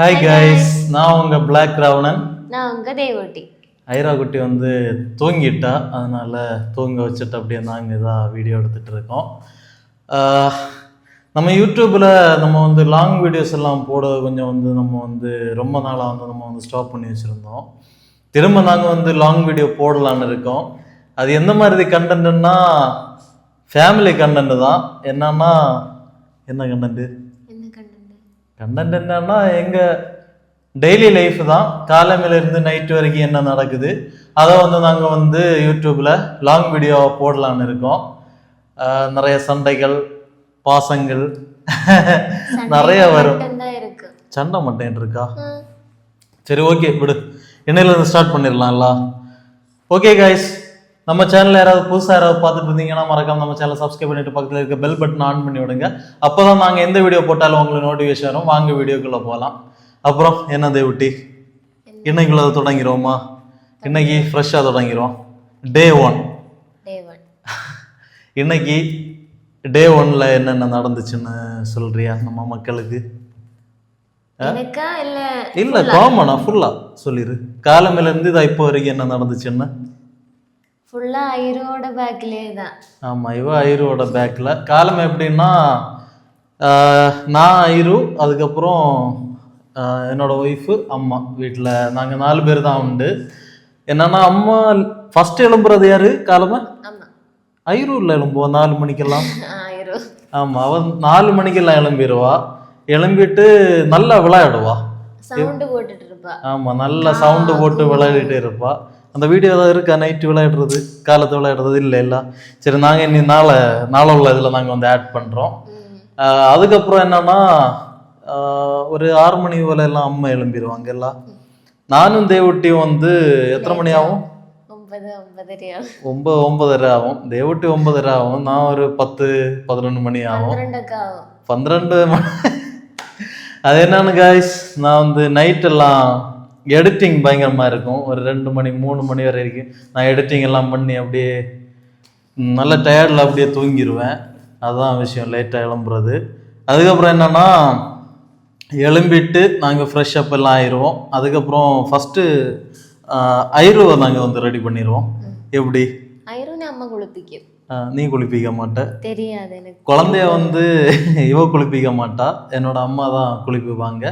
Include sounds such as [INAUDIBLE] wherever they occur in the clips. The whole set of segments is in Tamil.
ஹாய் கைஸ் நான் உங்க பிளாக் ராவணன் நான் உங்க தேவட்டி ஐரா குட்டி வந்து தூங்கிட்டா. அதனால தூங்க வச்சுட்டு அப்படியே நாங்கள் இதாக வீடியோ எடுத்துட்டு இருக்கோம். நம்ம யூடியூப்பில் நம்ம வந்து லாங் வீடியோஸ் எல்லாம் போட கொஞ்சம் வந்து நம்ம வந்து ரொம்ப நாளாக வந்து நம்ம வந்து ஸ்டாப் பண்ணி வச்சுருந்தோம். திரும்ப நாங்கள் வந்து லாங் வீடியோ போடலான்னு இருக்கோம். அது எந்த மாதிரி கண்டென்ட்னா ஃபேமிலி கண்டென்ட் தான். என்னன்னா என்ன கண்டென்ட்டு கண்டென்ட் என்னன்னா எங்க டெய்லி லைஃப் தான் காலையில இருந்து நைட் வரைக்கும் என்ன நடக்குது அதை வந்து நாங்க வந்து யூடியூப்ல லாங் வீடியோ போடலான்னு இருக்கோம். நிறைய சண்டைகள் பாசங்கள் நிறைய வரும். சண்டை மட்டும் இருக்கா. சரி ஓகே விடு. இன்னையில இருந்து ஸ்டார்ட் பண்ணிடலாம்ல ஓகே கைஸ் நம்ம சேனல் யாராவது புதுசாக யாராவது பார்த்துட்டு இருந்தீங்கன்னா மறக்காம நம்ம சேனல் சப்ஸ்கிரைப் பண்ணிட்டு பக்கத்தில் இருக்க பெல் பட்டன் ஆன் பண்ணி விடுங்க. அப்போதான் நாங்கள் எந்த வீடியோ போட்டாலும் உங்களுக்கு நோட்டிஃபிகேஷன் வரும். வாங்க வீடியோக்குள்ளே போகலாம் அப்புறம் என்ன தேவட்டி? இன்னைக்குள்ள தொடங்கிடுவோமா? இன்னைக்கு ஃப்ரெஷ்ஷாக தொடங்கிடுவோம். டே ஒன் இன்னைக்கு டே ஒன்ல என்னென்ன நடந்துச்சுன்னு சொல்றியா நம்ம மக்களுக்கு? இல்ல காமனா ஃபுல்லா சொல்லிடு காலமையில இருந்து இதா இப்போ வரைக்கும் என்ன நடந்துச்சுன்னு? ஃபுல்லா ஐரோட பேக்லயே தான். ஆமா இவ ஐருவோட பேக்ல காலம் எப்படின்னா நான் ஐரு அதுக்கப்புறம் என்னோட ஒய்ஃபு அம்மா வீட்டில் நாங்கள் நாலு பேர் தான் உண்டு. என்னன்னா அம்மா ஃபர்ஸ்ட் எழும்புறது யாரு காலமை? ஐரூரில் எழும்புவோம் நாலு மணிக்கெல்லாம்? [LAUGHS] ஆமாம் அவன் நாலு மணிக்கெல்லாம் எழும்பிடுவா எழும்பிட்டு நல்லா விளையாடுவா. சவுண்ட் போட்டுட்டு இருப்பா. ஆமா நல்ல சவுண்டு போட்டு விளையாடிட்டே இருப்பா. அந்த வீடியோ ஏதாவது இருக்கா? நைட்டு விளையாடுறது காலத்து விளையாடுறது? இல்லை இல்ல. சரி நாங்க இனி நாளை நாளை உள்ள இதுல நாங்க வந்து ஆட் பண்றோம். ம். ஆஹ் அதுக்கப்புறம் என்னன்னா ஒரு ஆறு மணி போல எல்லாம் அம்மா எழும்பிடுவாங்க எல்லாம் நானும் தேவட்டியும் வந்து எத்தனை மணி ஆகும் ஒன்பது ஒன்பதரை ஆகும். தேவட்டி ஒன்பதரை ஆகும். நான் ஒரு பத்து பதினொன்று மணி ஆகும். பன்னிரெண்டு மணி. அது என்னன்னு காய்ஸ் நான் வந்து நைட் எல்லாம் எடிட்டிங் பயங்கரமா இருக்கும். ஒரு ரெண்டு மணி மூணு மணி வரை வரைக்கும் நான் எடிட்டிங் எல்லாம் பண்ணி அப்படியே நல்ல டயர்டில் அப்படியே தூங்கிடுவேன் அதுதான் விஷயம் லேட்டாக எழும்புறது. அதுக்கப்புறம் என்னன்னா எழும்பிட்டு நாங்கள் ஃப்ரெஷ் அப் எல்லாம் ஆயிடுவோம் அதுக்கப்புறம் ஃபஸ்ட்டு ஐரோவை நாங்கள் வந்து ரெடி பண்ணிடுவோம் எப்படி? ஐரோன்னு அம்மா குளிப்பிக்கும் நீ குளிப்பிக்க மாட்ட. தெரியாது எனக்கு. குழந்தைய வந்து இவ குளிப்பிக்க மாட்டா. என்னோட அம்மா தான் குளிப்பிப்பாங்க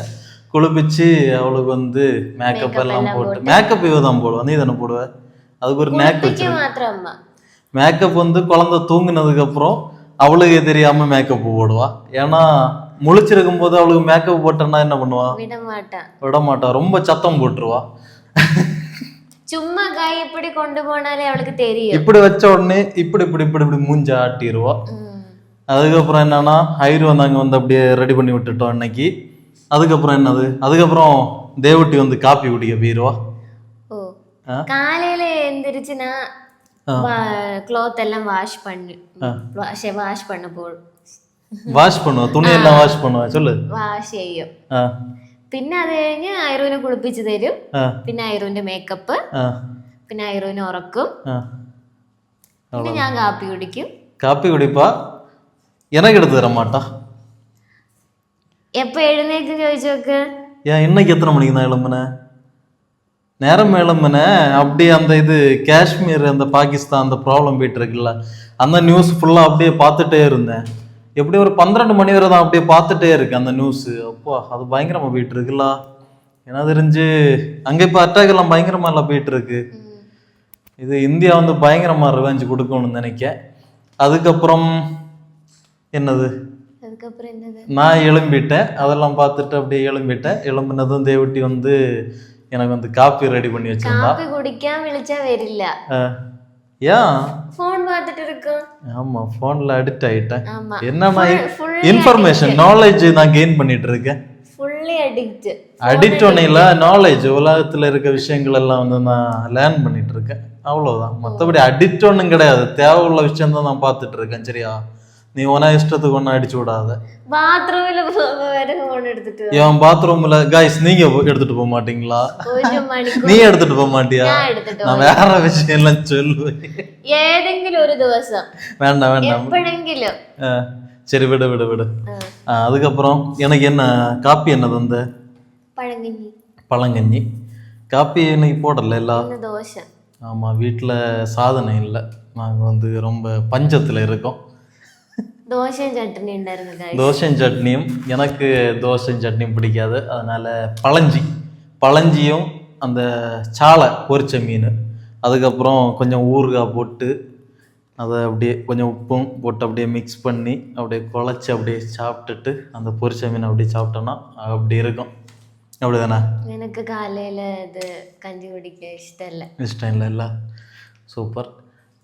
குளிப்பிச்சு அவளுக்கு வந்து மேக்கப் எல்லாம் போட்டு மேக்கப் இவ தான் போடுவா. நீ தானே போடுவ? அதுக்கு ஒரு நேக் வச்சு மேக்கப் வந்து குழந்தை தூங்குனதுக்கு அப்புறம் அவளுக்கு தெரியாம மேக்கப் போடுவா. ஏன்னா முழிச்சிருக்கும் போது அவளுக்கு மேக்கப் போட்டேன்னா என்ன பண்ணுவா? விட மாட்டா ரொம்ப சத்தம் போட்டுருவா. சும்மா கை இப்படி கொண்டு போனாலே அவளுக்கு தெரியும். இப்படி வச்ச உடனே இப்படி இப்படி இப்படி இப்படி மூஞ்ச ஆட்டிடுவா. அதுக்கப்புறம் என்னன்னா ஹைரு வந்தாங்க வந்து அப்படியே ரெடி பண்ணி விட்டுட்டோம் இன்னைக்கு அதுக்கப்புறம் என்னது அதுக்கப்புறம் தேவட்டி வந்து காப்பி குடிக்க போயிருவா ஓ ஆ? காலையில எந்திரிச்சு நான் ஆ. க்ளாத் எல்லாம் வாஷ் பண்ணி ஆ. வாஷ் பண்ண போ வாஷ் பண்ணுவா துணியெல்லாம் வாஷ் பண்ணுவா சொல்லு വാഷ് ചെയ്യും ആ പിന്നെ അത് കഴിഞ്ഞ് ഐറൂനെ കുളിപ്പിച്ച് തരും ആ പിന്നെ ഐറൂന്റെ മേക്കപ്പ് ആ പിന്നെ ഐറൂനെ ഉറക്കും ആ പിന്നെ ഞാൻ കാപ്പി കുടിക്കും காப்பி குடிப்பா எனக்கு எடுத்து தர மாட்டா എപ്പോ എഴുന്നേക്ക് ചോദിച്ചു നോക്ക് ஏன் இன்னைக்கு எத்தனை மணிக்கு நான் எழும்புனேன் நேரம் எழும்புனேன் அப்படியே அந்த இது காஷ்மீர் அந்த பாகிஸ்தான் அந்த ப்ராப்ளம் போயிட்டு இருக்குல்ல அந்த நியூஸ் ஃபுல்லாக அப்படியே பார்த்துட்டே இருந்தேன் எப்படி ஒரு பன்னிரெண்டு மணி வரை தான் அப்படியே பார்த்துட்டே இருக்கு அந்த நியூஸ் அப்பா அது பயங்கரமாக போயிட்டு இருக்குல்ல என்ன தெரிஞ்சு அங்கே இப்போ அட்டாக் எல்லாம் பயங்கரமா எல்லாம் போயிட்டு இருக்கு இது இந்தியா வந்து பயங்கரமாக ரிவெஞ்ச் கொடுக்கணும்னு நினைக்க அதுக்கப்புறம் என்னது அதுக்கப்புறம் என்னது? நான் எழும்பிட்டேன். அதெல்லாம் பார்த்துட்டு அப்படியே எழும்பிட்டேன். எழும்பினதும் தேவட்டி வந்து எனக்கு வந்து காப்பி ரெடி பண்ணி வச்சிருந்தா. காபி குடிக்காம விழிச்சா வெறில்ல ஏன்? ஃபோன் பார்த்துட்டு இருக்கோம். ஆமா ஃபோன்ல அடிக்ட் ஆயிட்டேன். என்னன்னா இன்ஃபர்மேஷன் நாலேஜ் நான் கெயின் பண்ணிட்டு இருக்கேன். ஃபுல்லி அடிக்ட் அடிக்ட் ஒன்னில நாலேஜ் உலகத்துல இருக்க விஷயங்கள் எல்லாம் வந்து நான் லேர்ன் பண்ணிட்டு இருக்கேன். அவ்வளவுதான். மத்தபடி அடிட் ஒன்றும் கிடையாது. தேவையுள்ள விஷயம் தான் நான் பார்த்துட்டு இருக்கேன் சரியா? நீ உன இஷ்டத்துக்கு ஒன்றும் அடிச்சு விடாத ബാത്റൂമിൽ വരെ ഫോൺ എടുത്തിട്ട് വരും. என் பாத்ரூம்ல கைஸ் நீங்க எடுத்துட்டு போக மாட்டீங்களா ഒരു മണിക്കൂർ நீ எடுத்துட்டு போக மாட்டியா ഞാൻ എടുത്തിട്ട് நான் வேற விஷயம் எல்லாம் சொல்லுவேன் ഏതെങ്കിലും ഒരു ദിവസം வேண்டாம் வேண்டாம் എപ്പോഴെങ്കിലും அஹ், சரி விடு விடு விடு ആ. அஹ், அதுக்கப்புறம் எனக்கு என்ன காப்பி என்ன தந்த பழங்கஞ்சி பழங்கஞ்சி காப்பி இன்னைக்கு போடல எல்லாம் இந்த தோசை ஆமாம் வீட்டில் சாதனை இல்லை நாங்கள் வந்து ரொம்ப பஞ்சத்தில் இருக்கோம் தோசையும் சட்னி. தோசையும் சட்னியும். எனக்கு தோசையும் சட்னியும் பிடிக்காது. அதனால் பழஞ்சி. பழஞ்சியும் அந்த சாலை பொரிச்ச மீன். அதுக்கப்புறம் கொஞ்சம் ஊறுகாய் போட்டு அதை அப்படியே கொஞ்சம் உப்பும் போட்டு அப்படியே மிக்ஸ் பண்ணி அப்படியே குழச்சி அப்படியே சாப்பிட்டுட்டு அந்த பொரிச்ச மீன் அப்படியே சாப்பிட்டோன்னா அப்படி இருக்கும். அப்படி தானே எனக்கு காலையில இது கஞ்சி குடிக்க இஷ்டம் இல்லை. இஷ்டம் இல்லை இல்லை. சூப்பர்.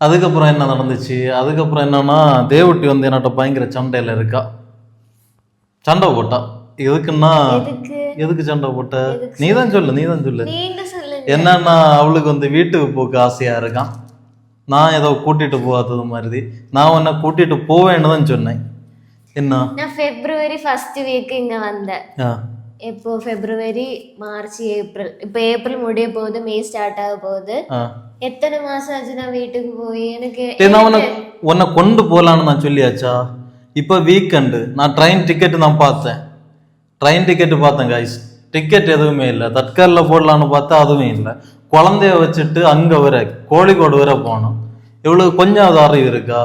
அதுக்கப்புறம் என்ன நடந்துச்சு? அதுக்கப்புறம் என்னன்னா தேவட்டி வந்து என்னட்ட பயங்கர சண்டையில் இருக்கா? சண்டை போட்டா. எதுக்குன்னா எதுக்கு? சண்டை போட்ட? நீ தான் சொல்லு நீ தான் சொல்லு. என்னன்னா அவளுக்கு வந்து வீட்டுக்கு போக ஆசையா இருக்கான். நான் ஏதோ கூட்டிட்டு போகாதது மாதிரி. நான் உன்னை கூட்டிட்டு போவேன்னு தான் சொன்னேன். என்ன? நான் பிப்ரவரி ஃபர்ஸ்ட் வீக் இங்க வந்தேன். இப்போ பிப்ரவரி மார்ச் ஏப்ரல் இப்போ ஏப்ரல் முடிய போகுது மே ஸ்டார்ட் ஆக போகுது. எத்தனை மாசம் ஆச்சு நான் வீட்டுக்கு போய்? எனக்கு நான் உன்னை உன்னை கொண்டு போகலான்னு நான் சொல்லியாச்சா? இப்போ வீக்கெண்டு நான் ட்ரெயின் டிக்கெட் நான் பார்த்தேன். ட்ரெயின் டிக்கெட்டு பார்த்தேன் காய்ஸ் டிக்கெட் எதுவுமே இல்லை. தட்கலில் போடலான்னு பார்த்தா அதுவும் இல்லை. குழந்தைய வச்சுட்டு அங்கே வர கோழிக்கோடு வர போகணும். இவ்வளவு கொஞ்சம் அது அறிவு இருக்கா?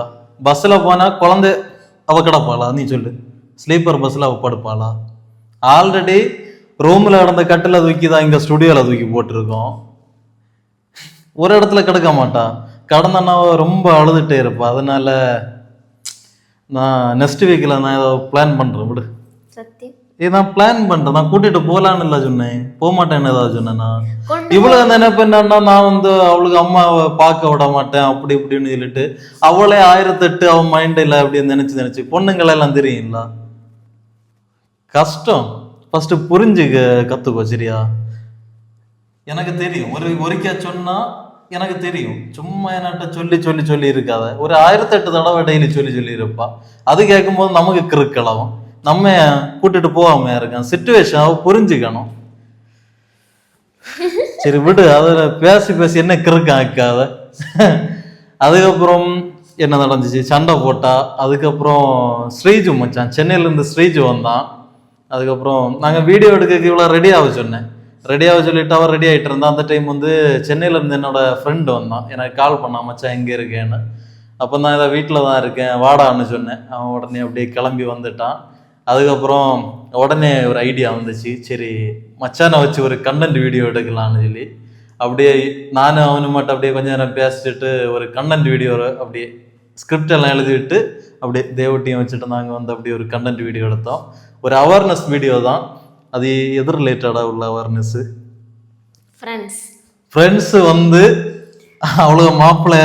பஸ்ஸில் போனால் குழந்தை அவ கிடப்பாளா நீ சொல்லு. ஸ்லீப்பர் பஸ்ஸில் அவ படுப்பாளா ஆல்ரெடி ரூமில் கிடந்த கட்டில் தூக்கி தான் இங்கே ஸ்டுடியோவில் தூக்கி போட்டிருக்கோம். ஒரு இடத்துல கிடக்க மாட்டா. கடந்தனா ரொம்ப அழுதுட்டே இருப்பா. அதனால நான் நெக்ஸ்ட் வீக்கில் நான் ஏதோ பிளான் பண்ணுறேன் விடு. சத்தியம். நான் பிளான் பண்ணுறேன் நான் கூட்டிட்டு போகலான்னு இல்லை சொன்னேன். போக மாட்டேன்னு ஏதாவது சொன்னேன்னா இவ்வளவு நினைப்பு என்னன்னா நான் வந்து அவளுக்கு அம்மாவை பார்க்க விட மாட்டேன். அப்படி இப்படின்னு சொல்லிட்டு அவளே ஆயிரத்தெட்டு அவன் மைண்டில் அப்படின்னு நினைச்சு நினைச்சு பொண்ணுங்களை எல்லாம் தெரியுங்களா கஷ்டம். ஃபர்ஸ்ட் புரிஞ்சுக்க கத்துக்கோ சரியா? எனக்கு தெரியும். ஒரு ஒரிக்கா சொன்னா எனக்கு தெரியும். சும்மா என்கிட்ட சொல்லி சொல்லி சொல்லி இருக்காத. ஒரு ஆயிரத்தெட்டு தடவை டெய்லி சொல்லி சொல்லி இருப்பா. அது கேட்கும்போது நமக்கு கிறுக்களவும் நம்ம கூட்டிட்டு போகாம இருக்கேன். சுச்சுவேஷன் அவ புரிஞ்சுக்கணும். சரி விடு. அதில் பேசி பேசி என்ன கிறுக்கம் ஆக்காத. அதுக்கப்புறம் என்ன நடந்துச்சு? சண்டை போட்டா. அதுக்கப்புறம் ஸ்ரீஜு மச்சான். சென்னையிலேருந்து ஸ்ரீஜு வந்தான். அதுக்கப்புறம் நாங்கள் வீடியோ எடுக்க இவ்வளோ ரெடி ஆக சொன்னேன். ரெடியாக ஆக சொல்லிட்டு ரெடி ஆகிட்டு இருந்தான் அந்த டைம் வந்து சென்னையிலேருந்து என்னோட ஃப்ரெண்டு வந்தான். எனக்கு கால் பண்ணான் மச்சான் எங்கே இருக்கேன்னு? அப்போ நான் இதை வீட்டில் தான் இருக்கேன் வாடான்னு சொன்னேன். அவன் உடனே அப்படியே கிளம்பி வந்துட்டான். அதுக்கப்புறம் உடனே ஒரு ஐடியா வந்துச்சு. சரி மச்சானை வச்சு ஒரு கண்டென்ட் வீடியோ எடுக்கலாம்னு சொல்லி. அப்படியே நானும் அவனு மட்டும் அப்படியே கொஞ்ச நேரம் பேசிட்டு ஒரு கண்டென்ட் வீடியோ அப்படியே ஸ்கிரிப்ட் எல்லாம் எழுதிவிட்டு அப்படியே தேவட்டியும் வச்சுட்டு நாங்கள் வந்து அப்படியே ஒரு கண்டென்ட் வீடியோ எடுத்தோம். ஒரு அவேர்னஸ் வீடியோ தான். அது எது ரிலேட்டடாக உள்ள அவேர்னஸ்ஸு ஃப்ரெண்ட்ஸ் ஃப்ரெண்ட்ஸ் வந்து அவ்வளோ மாப்பிள்ளை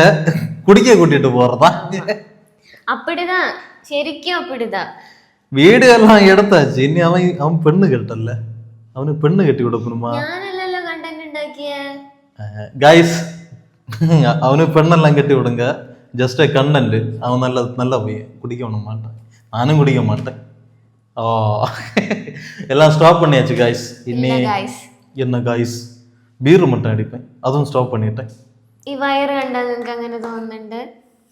குடிக்க கூட்டிட்டு போறதா அப்படிதான் ശരിക്കും அப்படிதான் வீடு எல்லாம் எடுத்தாச்சு இனி அவன் அவன் பெண்ணு கட்டல அவனுக்கு பெண்ணு கட்டி கொடுக்கணுமா ഞാനല്ലല്ലോ കണ്ടന്റ് ഉണ്ടാക്കിയ கைஸ் அவனுக்கு பெண்ணெல்லாம் கட்டி விடுங்க ஜஸ்ட் கண்டன்ட் அவன் நல்ல நல்ல பையன் குடிக்க விட மாட்டான் நானும் குடிக்க மாட்டேன் ஓ எல்லாம் ஸ்டாப் பண்ணியாச்சு கைஸ் இனி ഗായ്സ് என்ன கைஸ் பீர் மட்டும் அடிப்பேன் அதுவும் ஸ்டாப் பண்ணிட்டேன் ഈ വയറ് കണ്ടാൽ നിങ്ങൾക്ക് അങ്ങനെ തോന്നുന്നുണ്ട്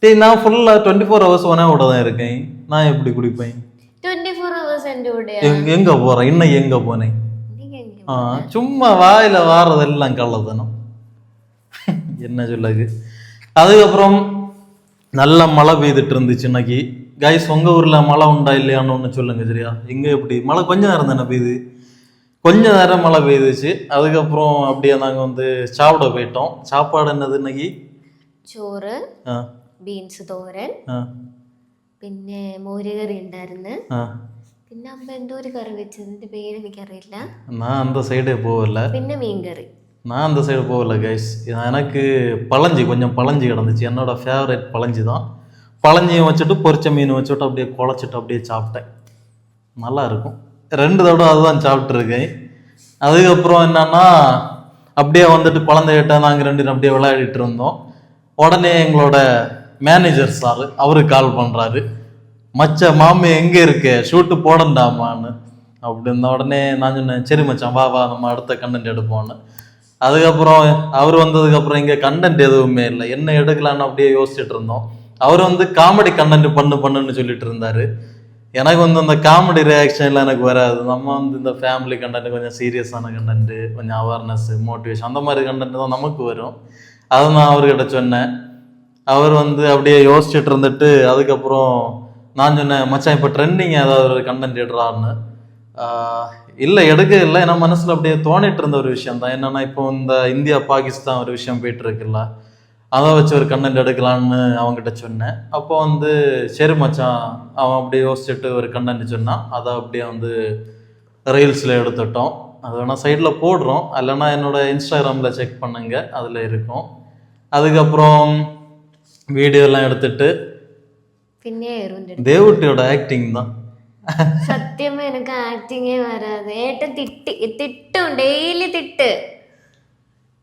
டேய் நான் ஃபுல்லாக டுவெண்ட்டி ஃபோர் ஹவர்ஸ் உனவோட தான் இருக்கேன் நான் எப்படி குடிப்பேன் ട്വന്റി ഫോർ അവേഴ്സ് എൻ്റെ കൂടെ எங்க எங்க போறேன் இன்னும் எங்க போனேன் ஆ சும்மா வாயில வாரதெல்லாம் கள்ளத்தனம் என்ன சொல்லது அதுக்கப்புறம் நல்ல மழை பெய்துட்டு இருந்துச்சு இன்னைக்கு கைஸ் உங்க ஊர்ல மழை உண்டா இல்லையான்னு ஒன்று சொல்லுங்க சரியா எங்க எப்படி மழை கொஞ்ச நேரம் தானே பெய்யுது கொஞ்ச நேரம் மழை பெய்துச்சு அதுக்கப்புறம் அப்படியே நாங்கள் வந்து சாப்பிட போயிட்டோம் சாப்பாடு என்னது இன்னைக்கு ചോറ് ஆ ബീൻസ് തോരൻ ஆ പിന്നെ മോരുകറി ഉണ്ടായിരുന്നു ஆ പിന്നെ അമ്മ എന്തോ ഒരു കറി വെച്ചതിന്റെ പേര് എനിക്കറിയില്ല நான் அந்த சைடே போகல പിന്നെ മീൻകറി நான் அந்த சைடு போகல கைஸ் எனக்கு பழஞ்சி கொஞ்சம் பழஞ்சி கிடந்துச்சு என்னோட ஃபேவரட் பழஞ்சி தான் பழஞ்சியும் வச்சுட்டு பொரிச்ச மீன் வச்சுட்டு அப்படியே குழச்சிட்டு அப்படியே சாப்பிட்டேன். நல்லா இருக்கும். ரெண்டு தடவை அதுதான் சாப்பிட்ருக்கேன் அதுக்கப்புறம் என்னன்னா அப்படியே வந்துட்டு குழந்தைகிட்ட நாங்கள் ரெண்டு பேரும் அப்படியே விளையாடிட்டு இருந்தோம். உடனே எங்களோட மேனேஜர் சார் அவரு கால் பண்ணுறாரு மச்ச மாமி எங்கே இருக்க? ஷூட்டு போடண்டாமான்னு. அப்படி இருந்த உடனே நான் சொன்னேன் சரி மச்சான் வா வா நம்ம அடுத்த கண்டென்ட் எடுப்போம்னு. அதுக்கப்புறம் அவர் வந்ததுக்கப்புறம் இங்கே கண்டென்ட் எதுவுமே இல்லை. என்ன எடுக்கலான்னு அப்படியே யோசிச்சுட்டு இருந்தோம். அவர் வந்து காமெடி கண்டென்ட் பண்ணு பண்ணுன்னு சொல்லிட்டு இருந்தாரு. எனக்கு வந்து அந்த காமெடி ரியாக்ஷன்லாம் எனக்கு வராது. நம்ம வந்து இந்த ஃபேமிலி கண்டென்ட் கொஞ்சம் சீரியஸான கண்டென்ட் கொஞ்சம் அவேர்னஸ் மோட்டிவேஷன் அந்த மாதிரி கண்டென்ட் தான் நமக்கு வரும். அதை நான் அவர்கிட்ட சொன்னேன். அவர் வந்து அப்படியே யோசிச்சுட்டு இருந்துட்டு அதுக்கப்புறம் நான் சொன்னேன் மச்சான் இப்போ ட்ரெண்டிங் ஏதாவது ஒரு கண்டென்ட் எடுறாருன்னு. இல்லை எடுக்க இல்லை. ஏன்னா மனசில் அப்படியே தோணிட்டு இருந்த ஒரு விஷயம் தான் என்னென்னா இப்போ இந்த இந்தியா பாகிஸ்தான் ஒரு விஷயம் போயிட்டு இருக்குல்ல. அதை வச்சு ஒரு கண்டென்ட் எடுக்கலான்னு அவங்ககிட்ட சொன்னேன். அப்போ வந்து சரி மச்சான். அவன் அப்படியே யோசிச்சுட்டு ஒரு கண்டென்ட் சொன்னான். அதை அப்படியே வந்து ரீல்ஸில் எடுத்துட்டோம். அது வேணால் சைடில் போடுறோம். இல்லைன்னா என்னோடய இன்ஸ்டாகிராமில் செக் பண்ணுங்க. அதில் இருக்கும். அதுக்கப்புறம் வீடியோலாம் எடுத்துட்டு தேவட்டியோட ஆக்டிங் தான். சத்தியமா எனக்கு ஆக்டிங்கே வராது. ஏட்ட திட்டு திட்டும் டெய்லி திட்டு.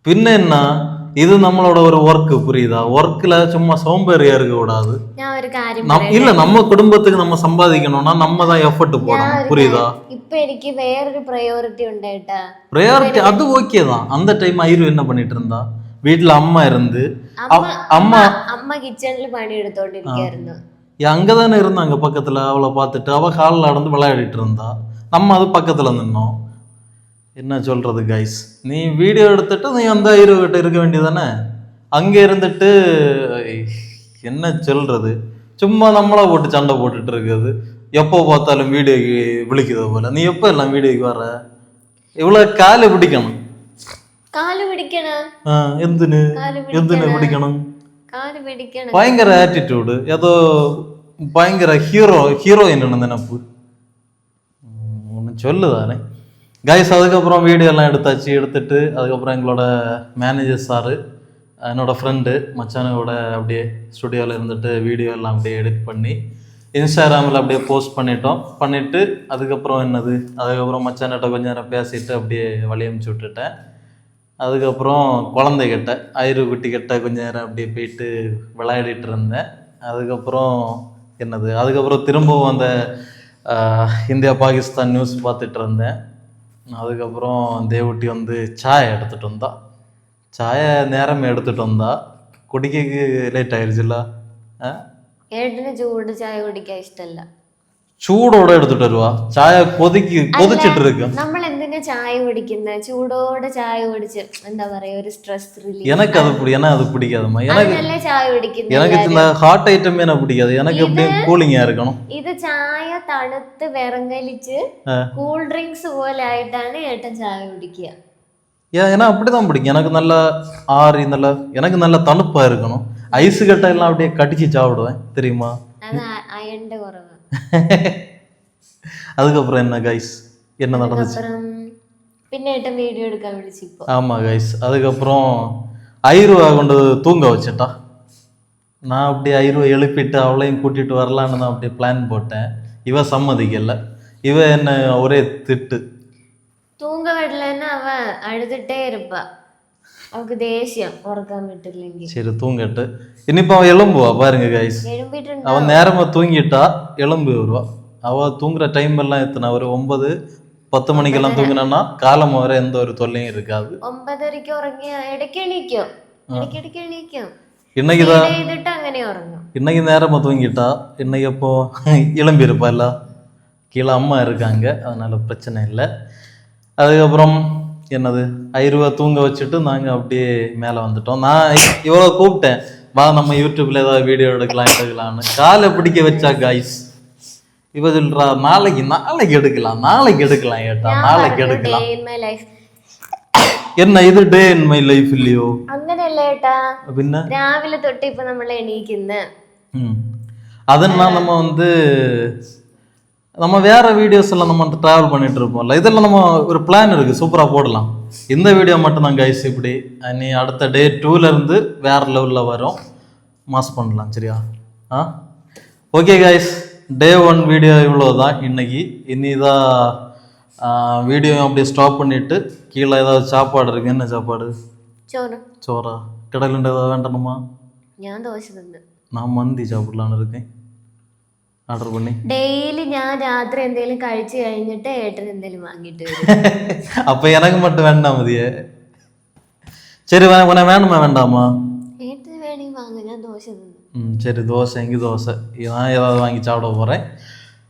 பின்ன என்ன? இது நம்மளோட ஒரு ஒர்க் புரியுதா ஒர்க்ல சும்மா சோம்பேறியா இருக்க கூடாது ഞാൻ ഒരു കാര്യം நம் இல்ல நம்ம குடும்பத்துக்கு நம்ம சம்பாதிக்கணும்னா நம்ம தான் எஃபர்ட் போடணும் புரியுதா ഇപ്പൊ എനിക്ക് വേറൊരു പ്രയോറിറ്റി ഉണ്ട് ഏട്ടാ ப்ரையாரிட்டி அது ஓகே தான் அந்த டைம் ஐரு என்ன பண்ணிட்டு இருந்தா வீட்ல அம்மா இருந்து അമ്മ அவ- அம்மா അമ്മ കിച്ചണിൽ പണിയെടുത്തോണ്ടിരിക്കായിരുന്നു அங்கதானே இருந்தாங்க பக்கத்துல அவளை பார்த்துட்டு அவ காலில் நடந்து விளையாடிட்டு இருந்தா நம்ம அது பக்கத்துல நின்னோம் என்ன சொல்றது கைஸ் நீ வீடியோ எடுத்துட்டு நீ அந்த ஹீரோ கிட்ட இருக்க வேண்டியதானே அங்க இருந்துட்டு என்ன சொல்றது சும்மா நம்மளா போட்டு சண்டை போட்டுட்டு இருக்குது எப்போ பார்த்தாலும் வீடியோக்கு விழிக்குத போல நீ எப்போ எல்லாம் வீடியோக்கு வர இவ்வளவு காலை பிடிக்கணும் കാല് പിടിക്കണ ஆ, എന്തിന് കാല് എന്തിന് പിടിക്കണ പിടിക്കണം കാല് പിടിക്കണ பயங்கர ஆட்டிடியூடு ஏதோ பயங்கர ஹீரோ ஹீரோயின் நினப்பு ஒன்று சொல்லுதானே கைஸ் அதுக்கப்புறம் வீடியோ எல்லாம் எடுத்தாச்சு எடுத்துட்டு அதுக்கப்புறம் எங்களோட மேனேஜர் சாரு என்னோடய ஃப்ரெண்டு மச்சானோட அப்படியே ஸ்டுடியோவில் இருந்துட்டு வீடியோ எல்லாம் அப்படியே எடிட் பண்ணி இன்ஸ்டாகிராமில் அப்படியே போஸ்ட் பண்ணிட்டோம். பண்ணிவிட்டு அதுக்கப்புறம் என்னது அதுக்கப்புறம் மச்சான்கிட்ட கொஞ்ச நேரம் பேசிட்டு அப்படியே வழி அமுச்சு விட்டுட்டேன். அதுக்கப்புறம் குழந்தைகிட்ட ஐரு குட்டி கிட்ட கொஞ்ச நேரம் அப்படியே போயிட்டு விளையாடிட்டு இருந்தேன். அதுக்கப்புறம் என்னது அதுக்கப்புறம் திரும்பவும் அந்த இந்தியா பாகிஸ்தான் நியூஸ் பார்த்துட்டு இருந்தேன். அதுக்கப்புறம் தேவட்டி வந்து சாய் எடுத்துட்டு வந்தா சாயை நேரம் எடுத்துட்டு வந்தா குடிக்க லேட் ஆயிடுச்சுல்ல ஆ? ഏട്ടന് ചൂട് ചായ കുടിക്കാൻ ഇഷ്ടമല്ല சூடோட எடுத்துட்டு வருவா சாயை கொதிக்கு கொதிச்சிட்டு இருக்கு നമ്മൾ എന്തിനാ ചായ കുടിക്കുന്നത് ചൂടോടെ ചായ കുടിച്ച് എന്താ പറയാ ഒരു സ്ട്രെസ് റിലീഫ് எனக்கு அது பிடி எனக்கு அது பிடிக்காதும்மா எனக்கு അതിനല്ലേ ചായ കുടിക്കുന്നത് எனக்கு இந்த ஹாட் ஐட்டமே எனக்கு பிடிக்காது எனக்கு எப்படியும் கூலிங்கா இருக்கணும் ഇത് ചായ തണുത്ത് വിറങ്ങലിച്ച് ஆ. കൂൾ ഡ്രിങ്ക്സ് പോലെ ആയിട്ടാണ് ഏട്ടൻ ചായ കുടിക്കുക ஏன் ஏன்னா அப்படிதான் பிடிக்கும் எனக்கு நல்ல ஆறி நல்ல எனக்கு நல்ல தணுப்பா இருக்கணும் ஐஸ் கட்டை எல்லாம் அப்படியே கடிச்சு சாப்பிடுவேன் தெரியுமா അത് അ- അയണിന്റെ കുറവ് அதுக்கப்புறம் என்ன கைஸ் என்ன நடந்துச்சு பின்னேட்ட வீடியோ எடுக்க விழிச்சிப்போம் ஆமாம் கைஸ் அதுக்கப்புறம் ஐருவா கொண்டு தூங்க வச்சுட்டா நான் அப்படி ஐருவை எழுப்பிட்டு அவளையும் கூட்டிட்டு வரலான்னு தான் அப்படியே பிளான் போட்டேன் இவ சம்மதிக்கல இவ என்ன ஒரே திட்டு தூங்க விடலன்னு அவ அழுதுட்டே இருப்பா அவளுக்கு தேசியம் உறக்கம் விட்டுலங்க சரி தூங்கட்டு இனிப்போ அவன் எலும்புவா பாருங்க கைஸ் அவன் நேரமா தூங்கிட்டா எலும்பு வருவா அவள் தூங்குற டைம் எல்லாம் எத்தனை ஒரு ஒன்பது பத்து மணிக்கெல்லாம் தூங்கினான்னா காலம் வர எந்த ஒரு தொல்லையும் இருக்காது ഒമ്പതരക്ക് ഉറങ്ങിയ ഇടയ്ക്ക് എണീക്കും ഇടയ്ക്കിടയ്ക്ക് എണീക്കും இன்னைக்கு தான் ഇത് ചെയ്തിട്ട് അങ്ങനെ ഉറങ്ങും இன்னைக்கு நேரமா தூங்கிட்டா இன்னைக்கு அப்போ எலும்பி இருப்பால கீழே அம்மா இருக்காங்க அதனால பிரச்சனை இல்லை அதுக்கப்புறம் என்னது ஐருவா தூங்க வச்சுட்டு நாங்கள் அப்படியே மேலே வந்துட்டோம் நான் இவ்வளோ கூப்பிட்டேன் வா நம்ம யூடியூப்ல ஏதாவது வீடியோ எடுக்கலாம் எடுக்கலாம்னு காலை பிடிக்க வச்சா காய்ஸ் இவ சொல்றா நாளைக்கு நாளைக்கு எடுக்கலாம் நாளைக்கு எடுக்கலாம் ஏட்டா நாளைக்கு எடுக்கலாம் ഡേ ഇൻ മൈ ലൈഫ് என்ன இது டே இன் மை லைஃப் இல்லையோ അങ്ങനെയല്ല ഏട്ടാ பின்ன രാവിലെ തൊട്ട് ഇപ്പൊ നമ്മൾ എണീക്കുന്ന ம் அதன்னா நம்ம வந்து நம்ம வேற வீடியோஸ் எல்லாம் நம்ம ட்ராவல் பண்ணிட்டு இருப்போம்ல இதெல்லாம் நம்ம ஒரு பிளான் இருக்கு சூப்பரா போடலாம் இந்த வீடியோ மட்டும் தான் கைஸ் இப்படி நீ அடுத்த டே டூல இருந்து வேற லெவல்ல வரும் மாஸ் பண்ணலாம் சரியா ஆ okay guys day one video இவ்வளோதான் இன்னைக்கு இனிதான் வீடியோ அப்படியே ஸ்டாப் பண்ணிட்டு கீழே ஏதாவது சாப்பாடு இருக்கு என்ன சாப்பாடு ചോറ് சோறா கடலுண்டு ஏதாவது வேண்டணுமா ഞാൻ ദോശ തിന്ന് நான் மந்தி சாப்பிடலான்னு இருக்கேன் ஆர்டர் பண்ணி ഡെയിലി ഞാൻ രാത്രി എന്തെങ്കിലും കഴിച്ചു കഴിഞ്ഞിട്ട് ഏട്ടൻ എന്തെങ്കിലും വാങ്ങിയിട്ട് വരും அப்ப எனக்கு மட்டும் வேண்டாம் மதிய சரி வே- உனக்கு வேணுமா வேண்டாமா ഏട്ടന് വേണമെങ്കിൽ വാങ്ങ ഞാൻ ദോശ തിന്നു ம் சரி தோசை எங்கே தோசை நான் ஏதாவது வாங்கி சாப்பிட போகிறேன்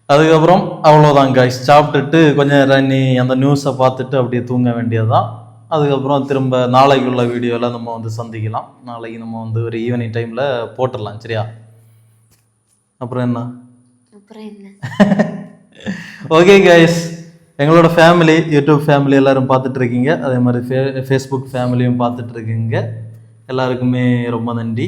அதுக்கப்புறம் அவ்வளோதான் காய்ஸ் சாப்பிட்டுட்டு கொஞ்சம் நேரம் நீ அந்த நியூஸை பார்த்துட்டு அப்படியே தூங்க வேண்டியதுதான் அதுக்கப்புறம் திரும்ப நாளைக்குள்ள வீடியோவில் நம்ம வந்து சந்திக்கலாம் நாளைக்கு நம்ம வந்து ஒரு ஈவினிங் டைமில் போட்டுடலாம் சரியா அப்புறம் என்ன அப்புறம் என்ன ஓகே கைஸ் எங்களோட ஃபேமிலி யூடியூப் ஃபேமிலி எல்லாரும் பார்த்துட்டு இருக்கீங்க அதே மாதிரி ஃபே ஃபேஸ்புக் ஃபேமிலியும் பார்த்துட்டு இருக்கீங்க எல்லாருக்குமே ரொம்ப நன்றி